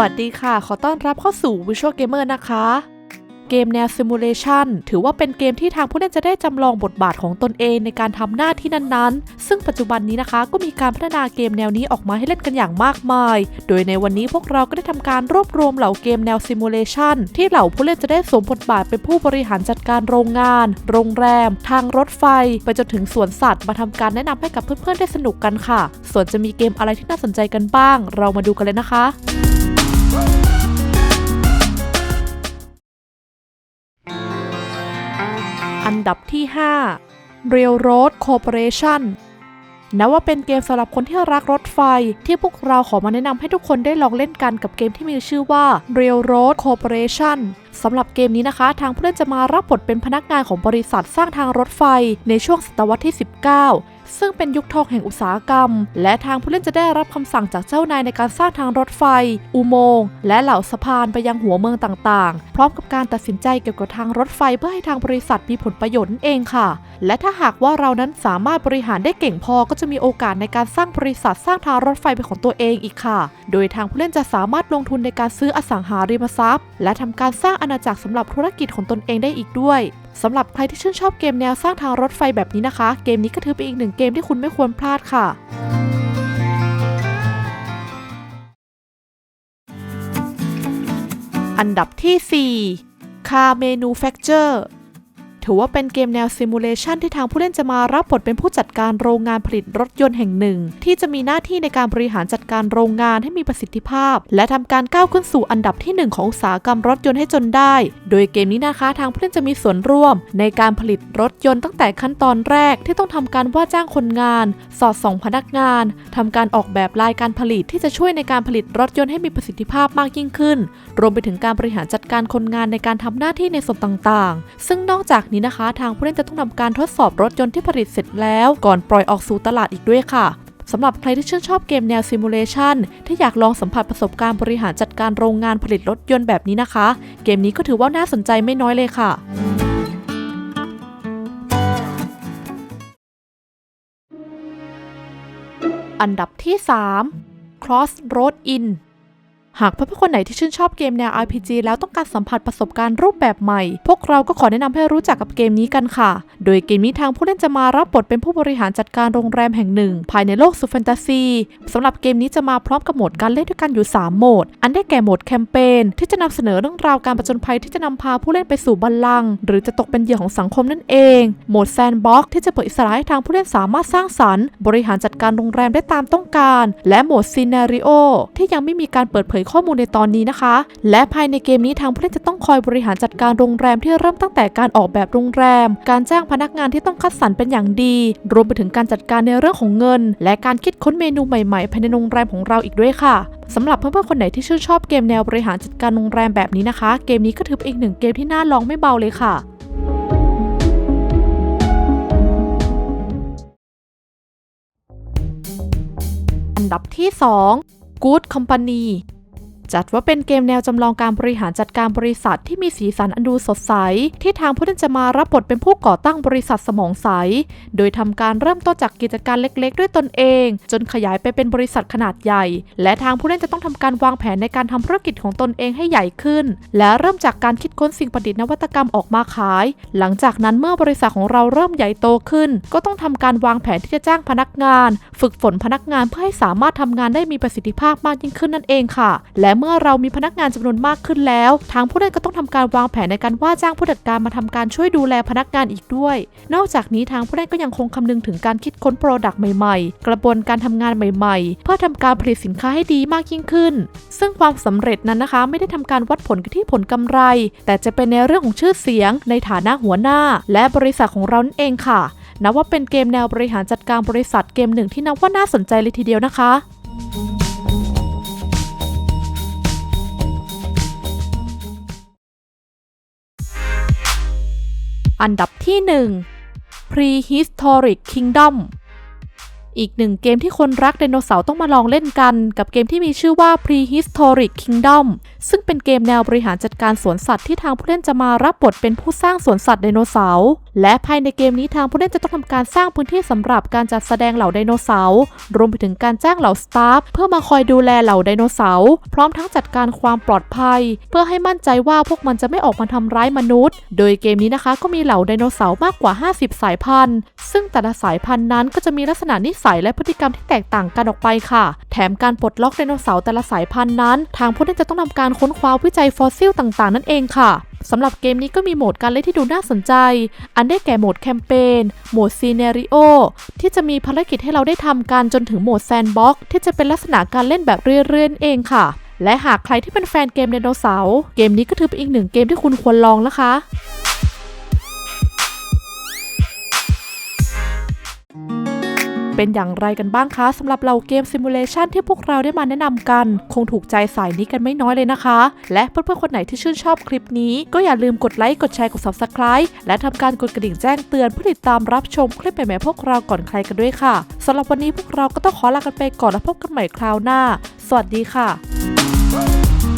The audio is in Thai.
วัสดีค่ะ ขอต้อนรับเข้าสู่ Visual Gamer นะคะ เกมแนว Simulation ถือว่าเป็นเกมที่ทางผู้เล่นจะได้จำลองบทบาทของตนเองในการทำหน้าที่นั้นๆ ซึ่งปัจจุบันนี้นะคะก็มีการพัฒนาเกมแนวนี้ออกมาให้เล่นกันอย่างมากมาย โดยในวันนี้พวกเราก็ได้ทำการรวบรวมเหล่าเกมแนว Simulation ที่เหล่าผู้เล่นจะได้สวมบทบาทเป็นผู้บริหารจัดการโรงงาน โรงแรม ทางรถไฟ ไปจนถึงสวนสัตว์มาทำการแนะนำให้กับเพื่อนๆได้สนุกกันค่ะ ส่วนจะมีเกมอะไรที่น่าสนใจกันบ้าง เรามาดูกันเลยนะคะ ดับที่ 5 Railroad Corporation นับว่าเป็นเกมสำหรับคนที่รักรถไฟ ที่พวกเราขอมาแนะนำให้ทุกคนได้ลองเล่นกันกับเกมที่มีชื่อว่า Railroad Corporation สำหรับเกมนี้นะคะ ทางผู้เล่นจะมารับบทเป็นพนักงานของบริษัทสร้างทางรถไฟในช่วงศตวรรษที่ 19 ซึ่งเป็นยุคทองแห่งอุตสาหกรรม และทางผู้เล่นจะได้รับคำสั่งจากเจ้านายในการสร้างทางรถไฟ อุโมงค์และเหล่าสะพานไปยังหัวเมืองต่างๆ พร้อมกับการตัดสินใจเกี่ยวกับทางรถไฟเพื่อให้ทางบริษัทมีผลประโยชน์นั่นเองค่ะและถ้าหากว่าเรานั้นสามารถบริหารได้เก่งพอก็จะมีโอกาสในการสร้างบริษัทสร้างทางรถไฟเป็นของตัวเองอีกค่ะ โดยทางผู้เล่นจะสามารถลงทุนในการซื้ออสังหาริมทรัพย์ และทำการสร้างอาณาจักรสำหรับธุรกิจของตนเองได้อีกด้วยสำหรับใครที่ชื่นชอบเกมแนวสร้างทางรถไฟแบบนี้นะคะ เกมนี้ก็ถือเป็นอีกหนึ่งเกมที่คุณไม่ควรพลาดค่ะอันดับที่ 4 Car Manufacture ถือว่าเป็นเกมแนวซิมูเลชันที่ทางผู้เล่นจะมารับบทเป็นผู้จัดการโรงงานผลิตรถยนต์แห่งหนึ่ง ที่จะมีหน้าที่ในการบริหารจัดการโรงงานให้มีประสิทธิภาพ และทำการก้าวขึ้นสู่อันดับที่ 1 ของอุตสาหกรรมรถยนต์ให้จนได้ โดยเกมนี้นะคะ ทางผู้เล่นจะมีส่วนร่วม ในการผลิตรถยนต์ตั้งแต่ขั้นตอนแรกที่ต้องทำการว่าจ้างคนงาน สอดส่องพนักงานทำการออกแบบลายการผลิตที่จะช่วยในการผลิตรถยนต์ให้มีประสิทธิภาพมากยิ่งขึ้น รวมไปถึงการบริหารจัดการคนงานในการทำหน้าที่ในส่วนต่างๆ ซึ่งนอกจากนี้นะคะ ทางผู้เล่นจะต้องทำการทดสอบรถยนต์ที่ผลิตเสร็จแล้ว ก่อนปล่อยออกสู่ตลาดอีกด้วยค่ะสำหรับใครที่ชื่นชอบเกมแนวซิมูเลชันที่อยากลองสัมผัสประสบการณ์บริหารจัดการโรงงานผลิตรถยนต์แบบนี้นะคะ เกมนี้ก็ถือว่าน่าสนใจไม่น้อยเลยค่ะอันดับที่ 3 Cross Road In หากเพื่อนๆคนไหนที่ชื่นชอบเกมแนว RPG แล้วต้องการสัมผัสประสบการณ์รูปแบบใหม่ พวกเราก็ขอแนะนำให้รู้จักกับเกมนี้กันค่ะ โดยเกมนี้ทางผู้เล่นจะมารับบทเป็นผู้บริหารจัดการโรงแรมแห่งหนึ่ง ภายในโลกสุดแฟนตาซีสำหรับเกมนี้จะมาพร้อมกับโหมดการเล่นด้วยกันอยู่ 3 โหมด อันได้แก่โหมดแคมเปญที่จะนำเสนอเรื่องราวการประจนภัยที่จะนำพาผู้เล่นไปสู่บัลลังก์หรือจะตกเป็นเหยื่อของสังคมนั่นเอง โหมดแซนด์บ็อกซ์ที่จะเปิดอิสระให้ทางผู้เล่นสามารถสร้างสรรค์ บริหารจัดการโรงแรมได้ตามต้องการ และโหมดซีนาริโอที่ยังไม่มีการเปิดเผยข้อมูลในตอนนี้นะคะ และภายในเกมนี้ทางผู้เล่นจะต้องคอยบริหารจัดการโรงแรมที่เริ่มตั้งแต่การออกแบบโรงแรม การจ้างพนักงานที่ต้องคัดสรรเป็นอย่างดี รวมไปถึงการจัดการในเรื่องของเงิน และการคิดค้นเมนูใหม่ๆภายในโรงแรมของเราอีกด้วยค่ะสำหรับเพื่อนๆคนไหนที่ชื่นชอบเกมแนวบริหารจัดการโรงแรมแบบนี้นะคะ เกมนี้ก็ถือเป็นอีกหนึ่งเกมที่น่าลองไม่เบาเลยค่ะอันดับที่ 2 Good Company จัดว่าเป็นเกมแนวจำลองการบริหารจัดการบริษัทที่มีสีสันอันดูสดใส ที่ทางผู้เล่นจะมารับบทเป็นผู้ก่อตั้งบริษัทสมองใส โดยทำการเริ่มต้นจากกิจการเล็กๆ ด้วยตนเอง จนขยายไปเป็นบริษัทขนาดใหญ่ และทางผู้เล่นจะต้องทำการวางแผนในการทำธุรกิจของตนเองให้ใหญ่ขึ้น และเริ่มจากการคิดค้นสิ่งประดิษฐ์นวัตกรรมออกมาขาย หลังจากนั้นเมื่อบริษัทของเราเริ่มใหญ่โตขึ้น ก็ต้องทำการวางแผนที่จะจ้างพนักงาน ฝึกฝนพนักงานเพื่อให้สามารถทำงานได้มีประสิทธิภาพมากยิ่งขึ้นนั่นเองค่ะ และเมื่อเรามีพนักงานจำนวนมากขึ้นแล้ว ทางผู้เล่นก็ต้องทำการวางแผนในการว่าจ้างผู้จัดการมาทำการช่วยดูแลพนักงานอีกด้วย นอกจากนี้ทางผู้เล่นก็ยังคงคำนึงถึงการคิดค้นโปรดักต์ใหม่ๆ กระบวนการทำงานใหม่ ๆ เพื่อทำการผลิตสินค้าให้ดีมากยิ่งขึ้น ซึ่งความสำเร็จนั้นนะคะ ไม่ได้ทำการวัดผลที่ผลกำไร แต่จะเป็นในเรื่องของชื่อเสียง ในฐานะหัวหน้า และบริษัทของเรานั่นเองค่ะนับว่าเป็นเกมแนวบริหารจัดการบริษัทเกมหนึ่งที่นับว่าน่าสนใจเลยทีเดียวนะคะ อันดับที่ 1 Prehistoric Kingdom อีกหนึ่งเกมที่คนรักไดโนเสาร์ต้องมาลองเล่นกัน กับเกมที่มีชื่อว่า Prehistoric Kingdom ซึ่งเป็นเกมแนวบริหารจัดการสวนสัตว์ที่ทางผู้เล่นจะมารับบทเป็นผู้สร้างสวนสัตว์ไดโนเสาร์ และภายในเกมนี้ทางผู้เล่นจะต้องทำการสร้างพื้นที่สำหรับการจัดแสดงเหล่าไดโนเสาร์รวมไปถึงการจ้างเหล่าสตาฟเพื่อมาคอยดูแลเหล่าไดโนเสาร์พร้อมทั้งจัดการความปลอดภัย เพื่อให้มั่นใจว่าพวกมันจะไม่ออกมาทำร้ายมนุษย์ โดยเกมนี้นะคะก็มีเหล่าไดโนเสาร์มากกว่า 50 สายพันธุ์ ซึ่งแต่ละสายพันธุ์นั้นก็จะมีลักษณะนิสัยและพฤติกรรมที่แตกต่างกันออกไปค่ะ แถมการปลดล็อกไดโนเสาร์แต่ละสายพันธุ์นั้น ทางผู้เล่นจะต้องทำการค้นคว้าวิจัยฟอสซิลต่างๆ นั่นเองค่ะ สำหรับเกมนี้ก็มีโหมดการเล่นที่ดูน่าสนใจ อันได้แก่โหมดแคมเปญ โหมดซีเนริโอที่จะมีภารกิจให้เราได้ทำกันจนถึงโหมดแซนด์บ็อกที่จะเป็นลักษณะการเล่นแบบเรื่อยๆเองค่ะ และหากใครที่เป็นแฟนเกมไดโนเสาร์ เกมนี้ก็ถือเป็นอีกหนึ่งเกมที่คุณควรลองนะคะ เป็นอย่างไรกันบ้างคะสำหรับเราเกมซิมูเลชันที่พวกเราได้มาแนะนำกัน คงถูกใจสายนี้กันไม่น้อยเลยนะคะ และเพื่อนๆคนไหนที่ชื่นชอบคลิปนี้ ก็อย่าลืมกดไลค์กดแชร์กด Subscribe และทำการกดกระดิ่งแจ้งเตือนเพื่อติดตามรับชมคลิปใหม่ๆพวกเราก่อนใครกันด้วยค่ะสำหรับวันนี้พวกเราก็ต้องขอลากันไปก่อนแล้วพบกันใหม่คราวหน้า สวัสดีค่ะ